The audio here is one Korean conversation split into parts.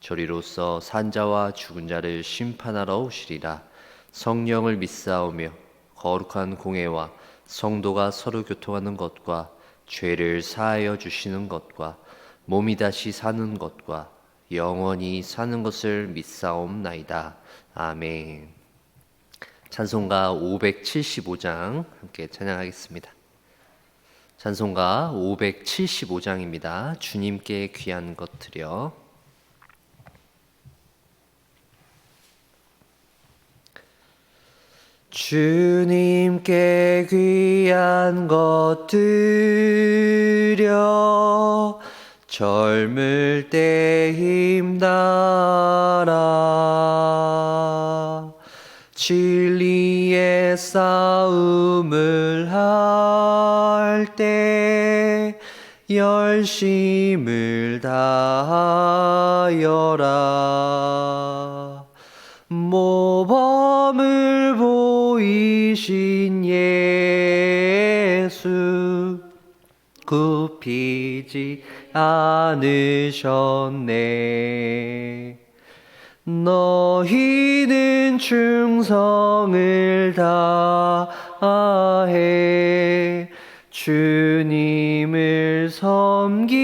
저리로서 산자와 죽은 자를 심판하러 오시리라 성령을 믿사오며 거룩한 공회와 성도가 서로 교통하는 것과 죄를 사하여 주시는 것과 몸이 다시 사는 것과 영원히 사는 것을 믿사옵나이다 아멘 찬송가 575장 함께 찬양하겠습니다. 찬송가 575장입니다. 주님께 귀한 것 드려. 주님께 귀한 것 드려. 젊을 때 힘달아 진리의 싸움을 할 때 열심을 다하여라. 보 이신 예수 굽히지 않으셨네. 너희는 충성을 다해 주님을 섬기어라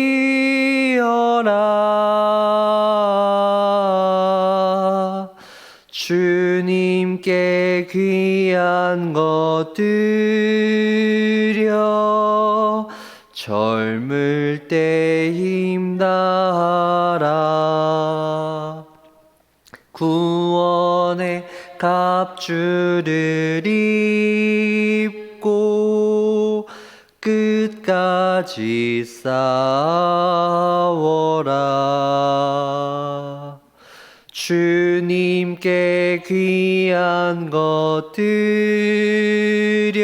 주님께 귀한 것 드려 젊을 때 힘다하라. 구원의 갑주를 입고 끝까지 싸워라. 주 님께 귀한 것 드려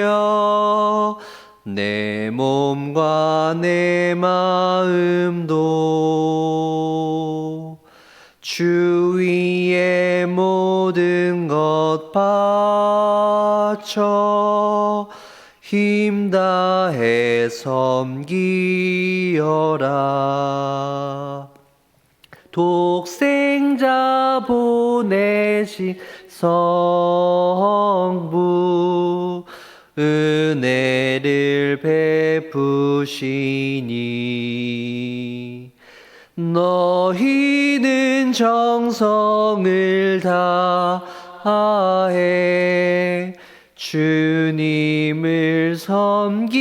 내 몸과 내 마음도 주위의 모든 것 바쳐 힘 다해 섬기어라. 독생 자 보내신 성부 은혜를 베푸시니. 너희는 정성을 다해 주님을 섬기어라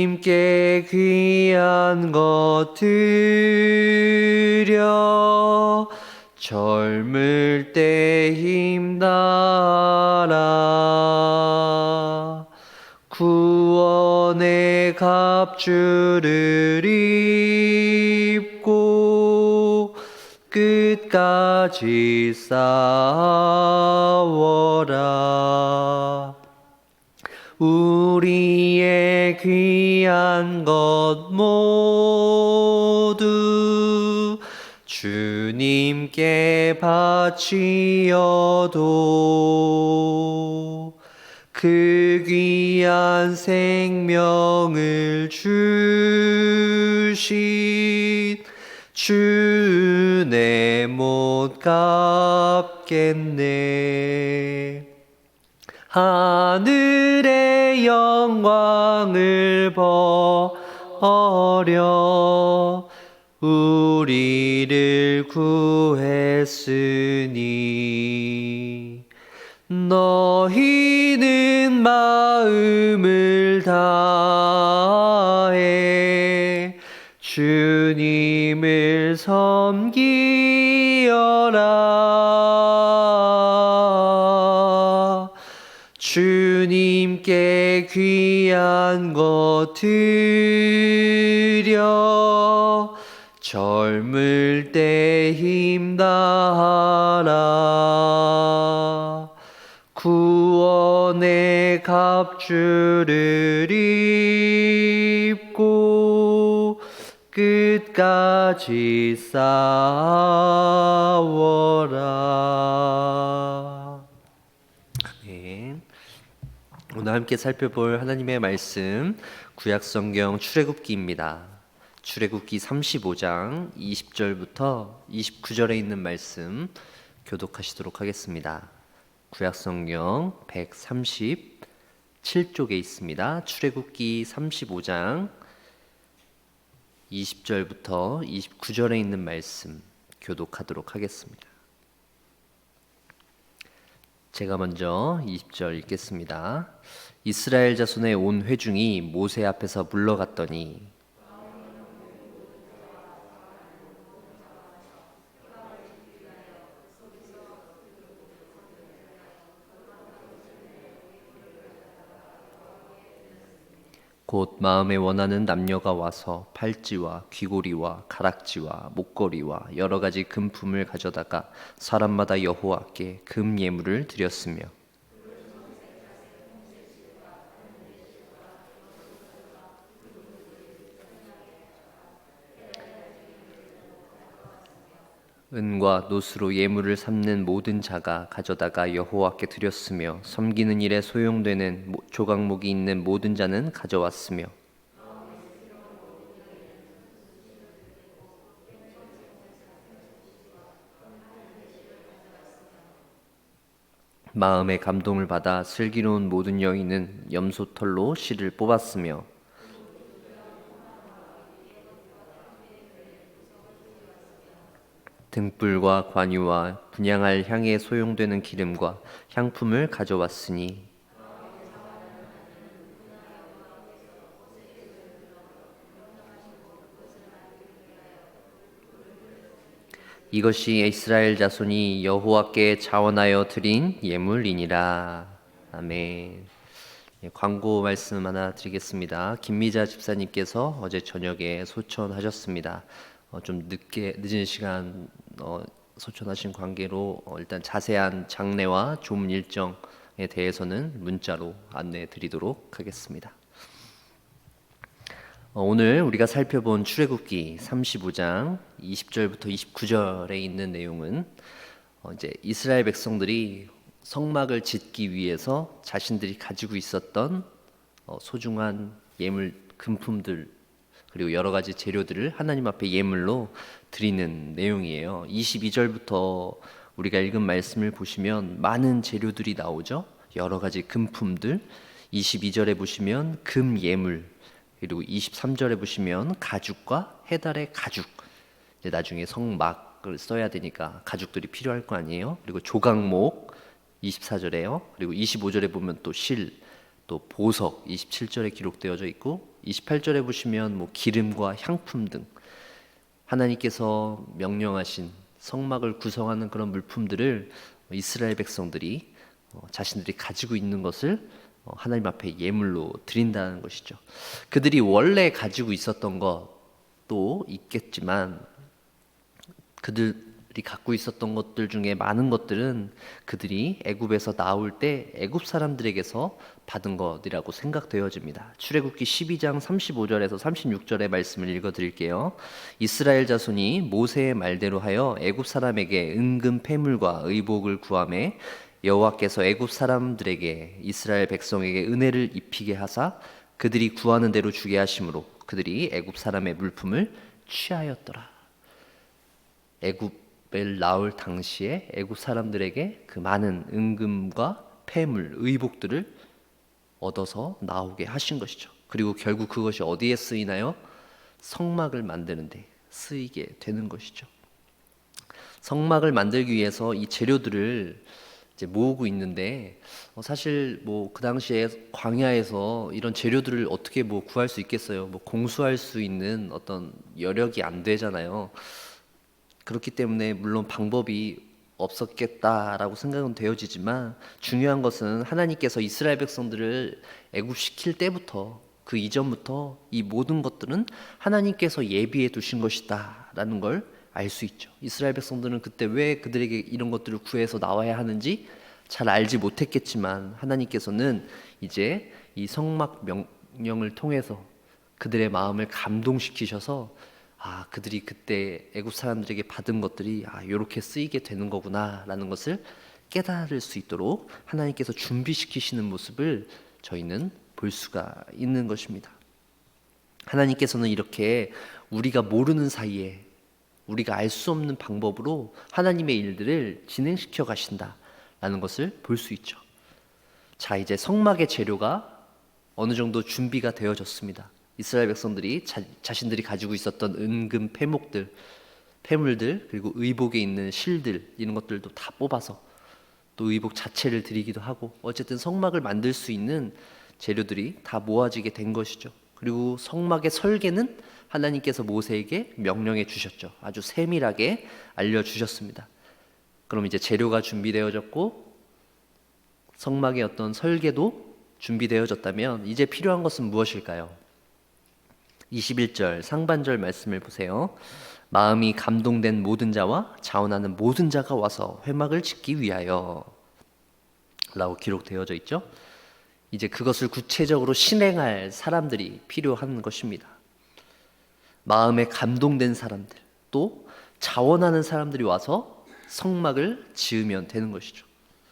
주님께 귀한 것 드려. 젊을 때 힘달아 구원의 갑주를 입고 끝까지 싸워라. 우리의 귀한 것 모두 주님께 바치어도 그 귀한 생명을 주신 주내 못 갚겠네. 하늘 의 영광을 버려 우리를 구했으니 너희는 마음을 다해 주님을 섬기어라 주님께 귀한 것 드려 젊을 때 힘 다하라 구원의 갑주를 입고 끝까지 싸워라. 아멘. 오늘 함께 살펴볼 하나님의 말씀 구약 성경 출애굽기입니다. 출애굽기 35장 20절부터 29절에 있는 말씀 교독하시도록 하겠습니다. 구약 성경 137쪽에 있습니다. 출애굽기 35장 20절부터 29절에 있는 말씀 교독하도록 하겠습니다. 제가 먼저 20절 읽겠습니다. 이스라엘 자손의 온 회중이 모세 앞에서 물러갔더니 곧 마음에 원하는 남녀가 와서 팔찌와 귀고리와 가락지와 목걸이와 여러 가지 금품을 가져다가 사람마다 여호와께 금 예물을 드렸으며 은과 노수로 예물을 삼는 모든 자가 가져다가 여호와께 드렸으며 섬기는 일에 소용되는 모- 조각목이 있는 모든 자는 가져왔으며. 마음의 감동을 받아 슬기로운 모든 여인은 염소털로 실을 뽑았으며 등불과 관유와 분양할 향에 소용되는 기름과 향품을 가져왔으니 이것이 이스라엘 자손이 여호와께 자원하여 드린 예물이니라. 아멘. 예, 광고 말씀 하나 드리겠습니다. 김미자 집사님께서 어제 저녁에 소천하셨습니다. 어, 좀 늦게 늦은 시간 어, 소천하신 관계로 어, 일단 자세한 장례와 조문 일정에 대해서는 문자로 안내 드리도록 하겠습니다. 어, 오늘 우리가 살펴본 출애굽기 35장 20절부터 29절에 있는 내용은 어, 이제 이스라엘 백성들이 성막을 짓기 위해서 자신들이 가지고 있었던 어, 소중한 예물 금품들 그리고 여러 가지 재료들을 하나님 앞에 예물로 드리는 내용이에요. 22절부터 우리가 읽은 말씀을 보시면 많은 재료들이 나오죠. 여러 가지 금품들. 22절에 보시면 금 예물 그리고 23절에 보시면 가죽과 해달의 가죽. 이제 나중에 성막을 써야 되니까 가죽들이 필요할 거 아니에요. 그리고 조각목 24절에요. 그리고 25절에 보면 또 실, 또 보석 27절에 기록되어져 있고 28절에 보시면 뭐 기름과 향품 등 하나님께서 명령하신 성막을 구성하는 그런 물품들을 이스라엘 백성들이 어, 자신들이 가지고 있는 것을 어, 하나님 앞에 예물로 드린다는 것이죠. 그들이 원래 가지고 있었던 것도 있겠지만 그들이 갖고 있었던 것들 중에 많은 것들은 그들이 애굽에서 나올 때 애굽 사람들에게서 받은 것이라고 생각되어집니다. 출애굽기 12장 35절에서 36절의 말씀을 읽어 드릴게요. 이스라엘 자손이 모세의 말대로 하여 애굽 사람에게 은금 패물과 의복을 구함에 여호와께서 애굽 사람들에게 이스라엘 백성에게 은혜를 입히게 하사 그들이 구하는 대로 주게 하심으로 그들이 애굽 사람의 물품을 취하였더라. 애굽에 나올 당시에 애굽 사람들에게 그 많은 은금과 폐물, 의복들을 얻어서 나오게 하신 것이죠. 그리고 결국 그것이 어디에 쓰이나요? 성막을 만드는데 쓰이게 되는 것이죠. 성막을 만들기 위해서 이 재료들을 이제 모으고 있는데 어, 사실 뭐 그 당시에 광야에서 이런 재료들을 어떻게 뭐 구할 수 있겠어요? 뭐 공수할 수 있는 어떤 여력이 안 되잖아요. 그렇기 때문에 물론 방법이 없었겠다라고 생각은 되어지지만 중요한 것은 하나님께서 이스라엘 백성들을 애굽시킬 때부터 그 이전부터 이 모든 것들은 하나님께서 예비해 두신 것이다라는 걸 알 수 있죠. 이스라엘 백성들은 그때 왜 그들에게 이런 것들을 구해서 나와야 하는지 잘 알지 못했겠지만 하나님께서는 이제 이 성막 명령을 통해서 그들의 마음을 감동시키셔서 아 그들이 그때 애굽 사람들에게 받은 것들이 아 이렇게 쓰이게 되는 거구나라는 것을 깨달을 수 있도록 하나님께서 준비시키시는 모습을 저희는 볼 수가 있는 것입니다. 하나님께서는 이렇게 우리가 모르는 사이에 우리가 알 수 없는 방법으로 하나님의 일들을 진행시켜 가신다라는 것을 볼 수 있죠. 자, 이제 성막의 재료가 어느 정도 준비가 되어졌습니다. 이스라엘 백성들이 자, 자신들이 가지고 있었던 은금 패목들, 패물들 그리고 의복에 있는 실들 이런 것들도 다 뽑아서 또 의복 자체를 드리기도 하고 어쨌든 성막을 만들 수 있는 재료들이 다 모아지게 된 것이죠. 그리고 성막의 설계는 하나님께서 모세에게 명령해 주셨죠. 아주 세밀하게 알려 주셨습니다. 그럼 이제 재료가 준비되어졌고 성막의 어떤 설계도 준비되어졌다면 이제 필요한 것은 무엇일까요? 21절 상반절 말씀을 보세요. 마음이 감동된 모든 자와 자원하는 모든 자가 와서 회막을 짓기 위하여 라고 기록되어져 있죠. 이제 그것을 구체적으로 실행할 사람들이 필요한 것입니다. 마음에 감동된 사람들, 또 자원하는 사람들이 와서 성막을 지으면 되는 것이죠.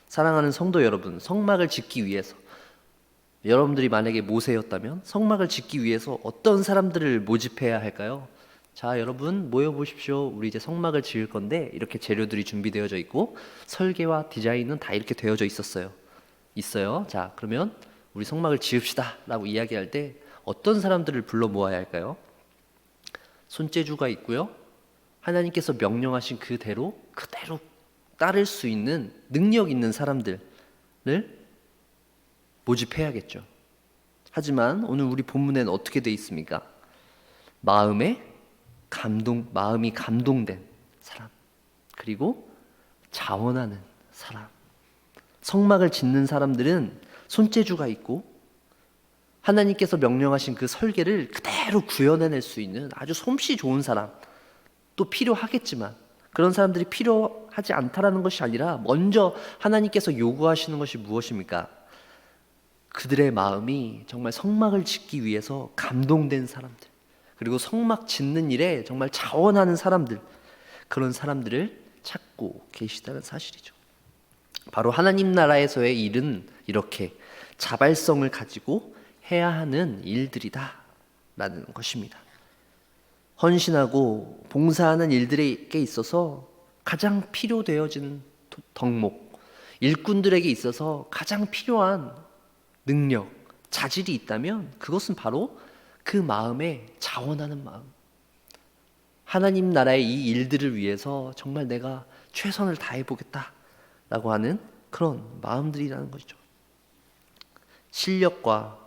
사랑하는 성도 여러분, 성막을 짓기 위해서 여러분들이 만약에 모세였다면 성막을 짓기 위해서 어떤 사람들을 모집해야 할까요? 자, 여러분 모여 보십시오. 우리 이제 성막을 지을 건데 이렇게 재료들이 준비되어져 있고 설계와 디자인은 다 이렇게 되어져 있었어요. 있어요. 자, 그러면 우리 성막을 지읍시다라고 이야기할 때 어떤 사람들을 불러 모아야 할까요? 손재주가 있고요. 하나님께서 명령하신 그대로 그대로 따를 수 있는 능력 있는 사람들을 모집해야겠죠. 하지만 오늘 우리 본문에는 어떻게 돼 있습니까? 마음에 감동, 마음이 감동된 사람, 그리고 자원하는 사람. 성막을 짓는 사람들은 손재주가 있고 하나님께서 명령하신 그 설계를 그대로 구현해낼 수 있는 아주 솜씨 좋은 사람 또 필요하겠지만 그런 사람들이 필요하지 않다라는 것이 아니라 먼저 하나님께서 요구하시는 것이 무엇입니까? 그들의 마음이 정말 성막을 짓기 위해서 감동된 사람들 그리고 성막 짓는 일에 정말 자원하는 사람들 그런 사람들을 찾고 계시다는 사실이죠. 바로 하나님 나라에서의 일은 이렇게 자발성을 가지고 해야 하는 일들이다라는 것입니다. 헌신하고 봉사하는 일들에게 있어서 가장 필요되어진 덕목, 일꾼들에게 있어서 가장 필요한 능력, 자질이 있다면 그것은 바로 그 마음에 자원하는 마음. 하나님 나라의 이 일들을 위해서 정말 내가 최선을 다해 보겠다라고 하는 그런 마음들이라는 것이죠. 실력과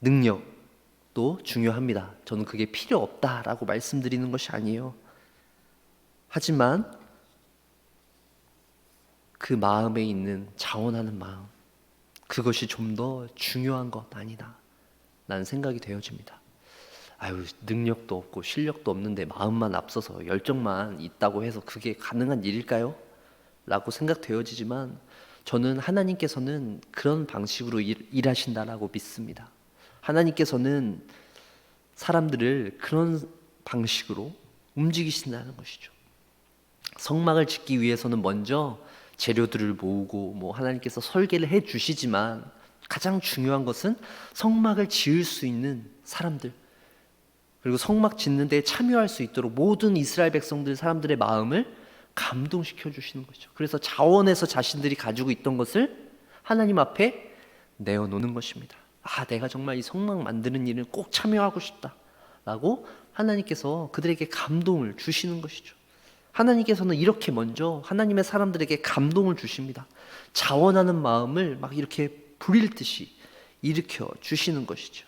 능력도 중요합니다. 저는 그게 필요 없다라고 말씀드리는 것이 아니에요. 하지만 그 마음에 있는 자원하는 마음, 그것이 좀 더 중요한 것 아니다. 라는 생각이 되어집니다. 아유, 능력도 없고 실력도 없는데 마음만 앞서서 열정만 있다고 해서 그게 가능한 일일까요? 라고 생각되어지지만 저는 하나님께서는 그런 방식으로 일, 일하신다라고 믿습니다. 하나님께서는 사람들을 그런 방식으로 움직이신다는 것이죠. 성막을 짓기 위해서는 먼저 재료들을 모으고 뭐 하나님께서 설계를 해 주시지만 가장 중요한 것은 성막을 지을 수 있는 사람들 그리고 성막 짓는 데 참여할 수 있도록 모든 이스라엘 백성들 사람들의 마음을 감동시켜 주시는 거죠. 그래서 자원해서 자신들이 가지고 있던 것을 하나님 앞에 내어 놓는 것입니다. 아, 내가 정말 이 성막 만드는 일은 꼭 참여하고 싶다라고 하나님께서 그들에게 감동을 주시는 것이죠. 하나님께서는 이렇게 먼저 하나님의 사람들에게 감동을 주십니다. 자원하는 마음을 막 이렇게 불일 듯이 일으켜 주시는 것이죠.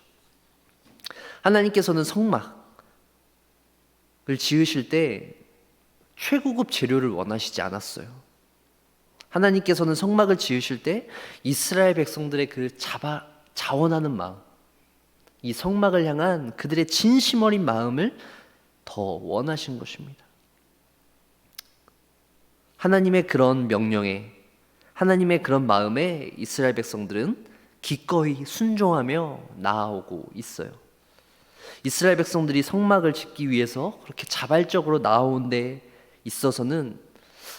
하나님께서는 성막을 지으실 때 최고급 재료를 원하시지 않았어요. 하나님께서는 성막을 지으실 때 이스라엘 백성들의 그 자바, 자원하는 마음, 이 성막을 향한 그들의 진심 어린 마음을 더 원하신 것입니다. 하나님의 그런 명령에, 하나님의 그런 마음에 이스라엘 백성들은 기꺼이 순종하며 나아오고 있어요. 이스라엘 백성들이 성막을 짓기 위해서 그렇게 자발적으로 나아온 데 있어서는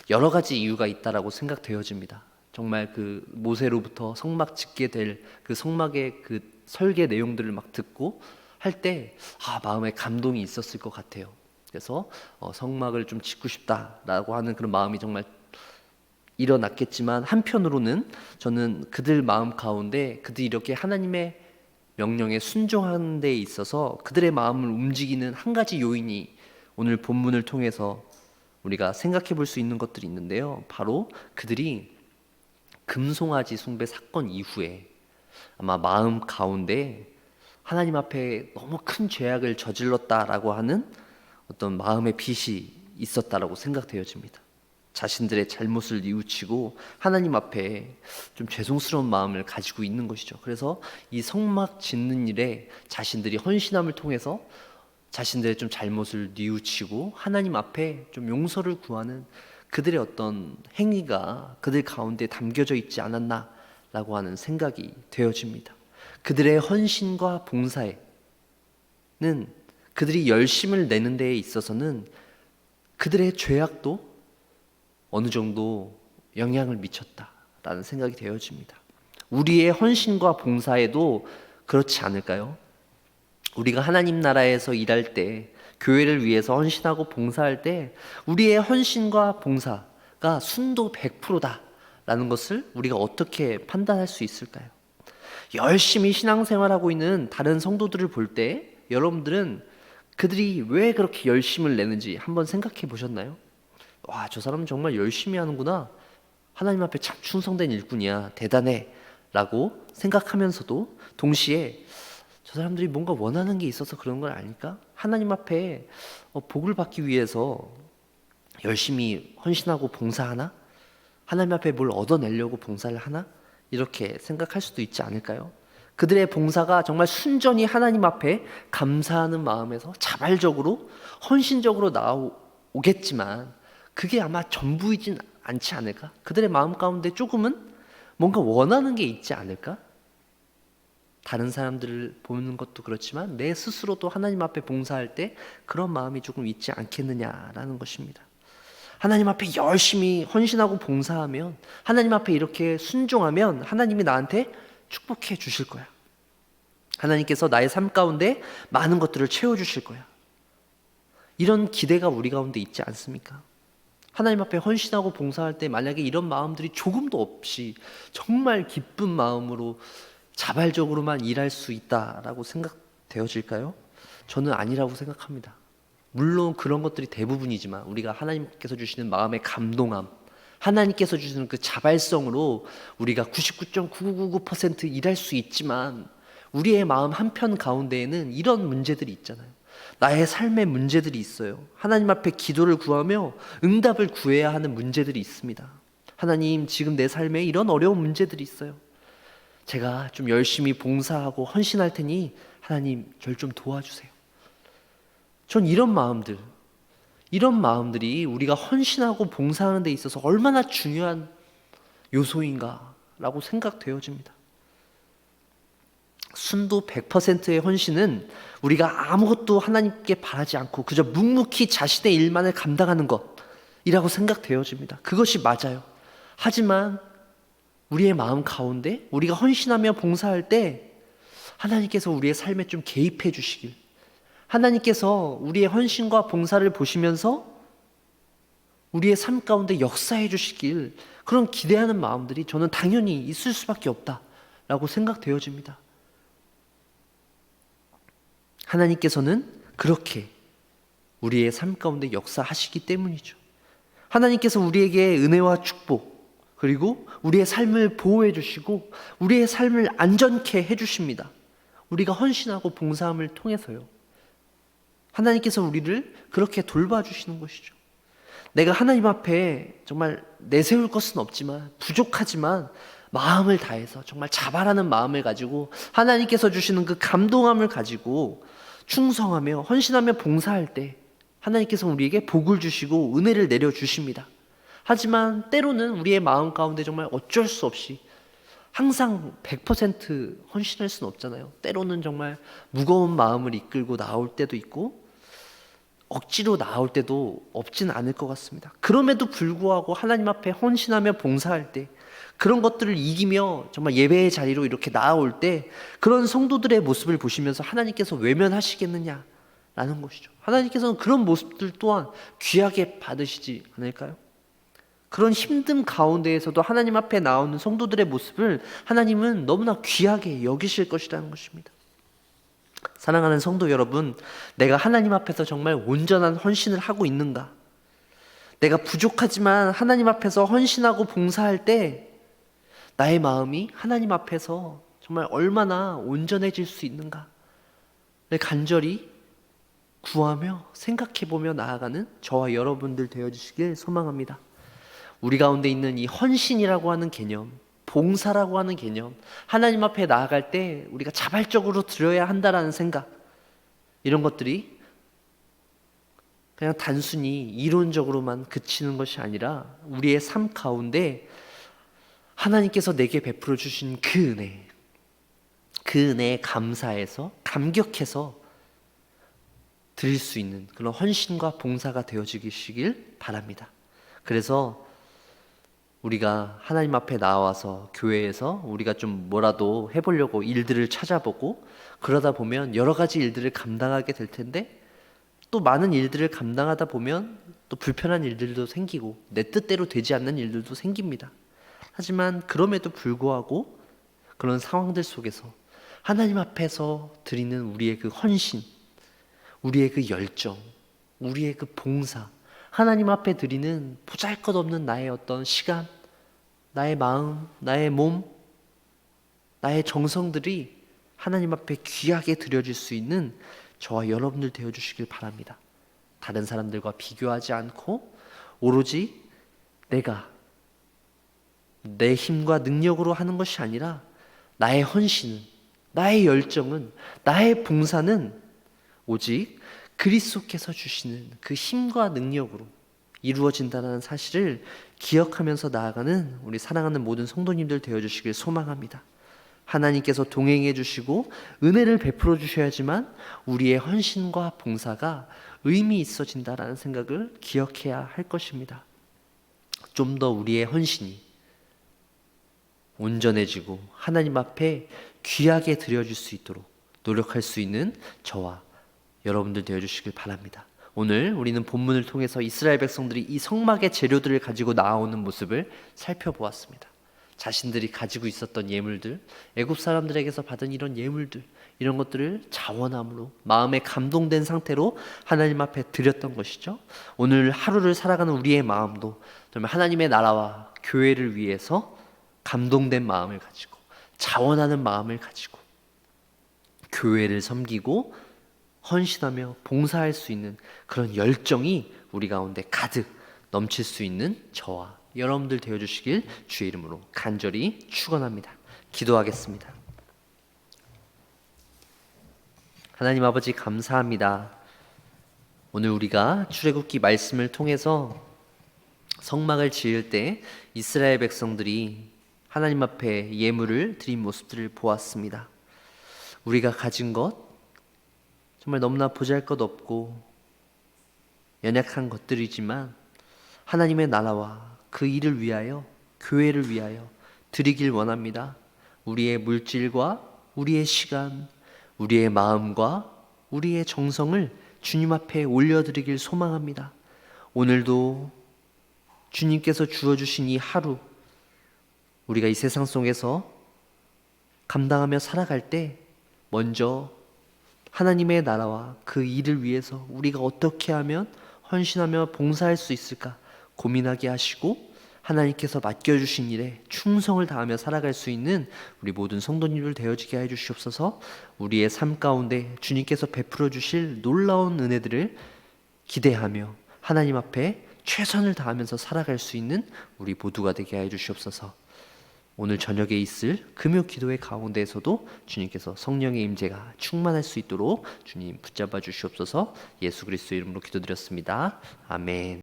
여러 가지 이유가 있다라고 생각되어집니다. 정말 그 모세로부터 성막 짓게 될 그 성막의 그 설계 내용들을 막 듣고 할 때 아, 마음에 감동이 있었을 것 같아요. 그래서 어, 성막을 좀 짓고 싶다라고 하는 그런 마음이 정말 일어났겠지만 한편으로는 저는 그들 마음 가운데 그들이 이렇게 하나님의 명령에 순종하는 데 있어서 그들의 마음을 움직이는 한 가지 요인이 오늘 본문을 통해서 우리가 생각해 볼 수 있는 것들이 있는데요. 바로 그들이 금송아지 숭배 사건 이후에 아마 마음 가운데 하나님 앞에 너무 큰 죄악을 저질렀다라고 하는 어떤 마음의 빚이 있었다라고 생각되어집니다. 자신들의 잘못을 뉘우치고 하나님 앞에 좀 죄송스러운 마음을 가지고 있는 것이죠. 그래서 이 성막 짓는 일에 자신들이 헌신함을 통해서 자신들의 좀 잘못을 뉘우치고 하나님 앞에 좀 용서를 구하는 그들의 어떤 행위가 그들 가운데 담겨져 있지 않았나라고 하는 생각이 되어집니다. 그들의 헌신과 봉사에는 그들이 열심을 내는 데에 있어서는 그들의 죄악도 어느 정도 영향을 미쳤다라는 생각이 되어집니다. 우리의 헌신과 봉사에도 그렇지 않을까요? 우리가 하나님 나라에서 일할 때 교회를 위해서 헌신하고 봉사할 때 우리의 헌신과 봉사가 순도 100%다라는 것을 우리가 어떻게 판단할 수 있을까요? 열심히 신앙생활하고 있는 다른 성도들을 볼 때 여러분들은 그들이 왜 그렇게 열심을 내는지 한번 생각해 보셨나요? 와, 저 사람은 정말 열심히 하는구나. 하나님 앞에 참 충성된 일꾼이야. 대단해. 라고 생각하면서도 동시에 저 사람들이 뭔가 원하는 게 있어서 그런 건 아닐까? 하나님 앞에 어, 복을 받기 위해서 열심히 헌신하고 봉사하나? 하나님 앞에 뭘 얻어내려고 봉사를 하나? 이렇게 생각할 수도 있지 않을까요? 그들의 봉사가 정말 순전히 하나님 앞에 감사하는 마음에서 자발적으로 헌신적으로 나오겠지만 그게 아마 전부이진 않지 않을까? 그들의 마음 가운데 조금은 뭔가 원하는 게 있지 않을까? 다른 사람들을 보는 것도 그렇지만 내 스스로도 하나님 앞에 봉사할 때 그런 마음이 조금 있지 않겠느냐라는 것입니다. 하나님 앞에 열심히 헌신하고 봉사하면 하나님 앞에 이렇게 순종하면 하나님이 나한테 축복해 주실 거야. 하나님께서 나의 삶 가운데 많은 것들을 채워 주실 거야. 이런 기대가 우리 가운데 있지 않습니까? 하나님 앞에 헌신하고 봉사할 때 만약에 이런 마음들이 조금도 없이 정말 기쁜 마음으로 자발적으로만 일할 수 있다라고 생각되어질까요? 저는 아니라고 생각합니다. 물론 그런 것들이 대부분이지만 우리가 하나님께서 주시는 마음의 감동함, 하나님께서 주시는 그 자발성으로 우리가 99.9999% 일할 수 있지만 우리의 마음 한편 가운데에는 이런 문제들이 있잖아요. 나의 삶의 문제들이 있어요. 하나님 앞에 기도를 구하며 응답을 구해야 하는 문제들이 있습니다. 하나님, 지금 내 삶에 이런 어려운 문제들이 있어요. 제가 좀 열심히 봉사하고 헌신할 테니 하나님, 절 좀 도와주세요. 전 이런 마음들, 이런 마음들이 우리가 헌신하고 봉사하는 데 있어서 얼마나 중요한 요소인가라고 생각되어집니다. 순도 100%의 헌신은 우리가 아무것도 하나님께 바라지 않고 그저 묵묵히 자신의 일만을 감당하는 것이라고 생각되어집니다. 그것이 맞아요. 하지만 우리의 마음 가운데 우리가 헌신하며 봉사할 때 하나님께서 우리의 삶에 좀 개입해 주시길 하나님께서 우리의 헌신과 봉사를 보시면서 우리의 삶 가운데 역사해 주시길 그런 기대하는 마음들이 저는 당연히 있을 수밖에 없다라고 생각되어집니다. 하나님께서는 그렇게 우리의 삶 가운데 역사하시기 때문이죠. 하나님께서 우리에게 은혜와 축복, 그리고 우리의 삶을 보호해 주시고, 우리의 삶을 안전케 해 주십니다. 우리가 헌신하고 봉사함을 통해서요. 하나님께서 우리를 그렇게 돌봐주시는 것이죠. 내가 하나님 앞에 정말 내세울 것은 없지만 부족하지만 마음을 다해서 정말 자발하는 마음을 가지고 하나님께서 주시는 그 감동함을 가지고 충성하며 헌신하며 봉사할 때 하나님께서 우리에게 복을 주시고 은혜를 내려 주십니다. 하지만 때로는 우리의 마음 가운데 정말 어쩔 수 없이 항상 100% 헌신할 수는 없잖아요. 때로는 정말 무거운 마음을 이끌고 나올 때도 있고 억지로 나올 때도 없진 않을 것 같습니다. 그럼에도 불구하고 하나님 앞에 헌신하며 봉사할 때 그런 것들을 이기며 정말 예배의 자리로 이렇게 나아올 때 그런 성도들의 모습을 보시면서 하나님께서 외면하시겠느냐라는 것이죠. 하나님께서는 그런 모습들 또한 귀하게 받으시지 않을까요? 그런 힘든 가운데에서도 하나님 앞에 나오는 성도들의 모습을 하나님은 너무나 귀하게 여기실 것이라는 것입니다. 사랑하는 성도 여러분, 내가 하나님 앞에서 정말 온전한 헌신을 하고 있는가? 내가 부족하지만 하나님 앞에서 헌신하고 봉사할 때 나의 마음이 하나님 앞에서 정말 얼마나 온전해질 수 있는가? 를 간절히 구하며 생각해 보며 나아가는 저와 여러분들 되어 주시길 소망합니다. 우리 가운데 있는 이 헌신이라고 하는 개념, 봉사라고 하는 개념, 하나님 앞에 나아갈 때 우리가 자발적으로 드려야 한다라는 생각, 이런 것들이 그냥 단순히 이론적으로만 그치는 것이 아니라 우리의 삶 가운데 하나님께서 내게 베풀어 주신 그 은혜, 그 은혜에 감사해서 감격해서 드릴 수 있는 그런 헌신과 봉사가 되어지길 바랍니다. 그래서 우리가 하나님 앞에 나와서 교회에서 우리가 좀 뭐라도 해보려고 일들을 찾아보고 그러다 보면 여러 가지 일들을 감당하게 될 텐데 또 많은 일들을 감당하다 보면 또 불편한 일들도 생기고 내 뜻대로 되지 않는 일들도 생깁니다. 하지만 그럼에도 불구하고 그런 상황들 속에서 하나님 앞에서 드리는 우리의 그 헌신, 우리의 그 열정, 우리의 그 봉사, 하나님 앞에 드리는 보잘 것 없는 나의 어떤 시간, 나의 마음, 나의 몸, 나의 정성들이 하나님 앞에 귀하게 드려질 수 있는 저와 여러분들 되어 주시길 바랍니다. 다른 사람들과 비교하지 않고 오로지 내가 내 힘과 능력으로 하는 것이 아니라 나의 헌신은 나의 열정은 나의 봉사는 오직 그리스도께서 주시는 그 힘과 능력으로 이루어진다는 사실을 기억하면서 나아가는 우리 사랑하는 모든 성도님들 되어 주시길 소망합니다. 하나님께서 동행해 주시고 은혜를 베풀어 주셔야지만 우리의 헌신과 봉사가 의미 있어진다라는 생각을 기억해야 할 것입니다. 좀 더 우리의 헌신이 온전해지고 하나님 앞에 귀하게 드려질 수 있도록 노력할 수 있는 저와 여러분들 되어 주시길 바랍니다. 오늘 우리는 본문을 통해서 이스라엘 백성들이 이 성막의 재료들을 가지고 나오는 모습을 살펴보았습니다. 자신들이 가지고 있었던 예물들, 애굽 사람들에게서 받은 이런 예물들, 이런 것들을 자원함으로 마음에 감동된 상태로 하나님 앞에 드렸던 것이죠. 오늘 하루를 살아가는 우리의 마음도 정말 하나님의 나라와 교회를 위해서 감동된 마음을 가지고 자원하는 마음을 가지고 교회를 섬기고 헌신하며 봉사할 수 있는 그런 열정이 우리 가운데 가득 넘칠 수 있는 저와 여러분들 되어 주시길 주의 이름으로 간절히 축원합니다. 기도하겠습니다. 하나님 아버지 감사합니다. 오늘 우리가 출애굽기 말씀을 통해서 성막을 지을 때 이스라엘 백성들이 하나님 앞에 예물을 드린 모습들을 보았습니다. 우리가 가진 것 정말 너무나 보잘것 없고 연약한 것들이지만 하나님의 나라와 그 일을 위하여 교회를 위하여 드리길 원합니다. 우리의 물질과 우리의 시간, 우리의 마음과 우리의 정성을 주님 앞에 올려드리길 소망합니다. 오늘도 주님께서 주어주신 이 하루 우리가 이 세상 속에서 감당하며 살아갈 때 먼저 하나님의 나라와 그 일을 위해서 우리가 어떻게 하면 헌신하며 봉사할 수 있을까 고민하게 하시고 하나님께서 맡겨주신 일에 충성을 다하며 살아갈 수 있는 우리 모든 성도님들 되어지게 해 주시옵소서 우리의 삶 가운데 주님께서 베풀어 주실 놀라운 은혜들을 기대하며 하나님 앞에 최선을 다하면서 살아갈 수 있는 우리 모두가 되게 하여 주시옵소서. 오늘 저녁에 있을 금요 기도회 가운데에서도 주님께서 성령의 임재가 충만할 수 있도록 주님 붙잡아 주시옵소서. 예수 그리스도 이름으로 기도드렸습니다. 아멘.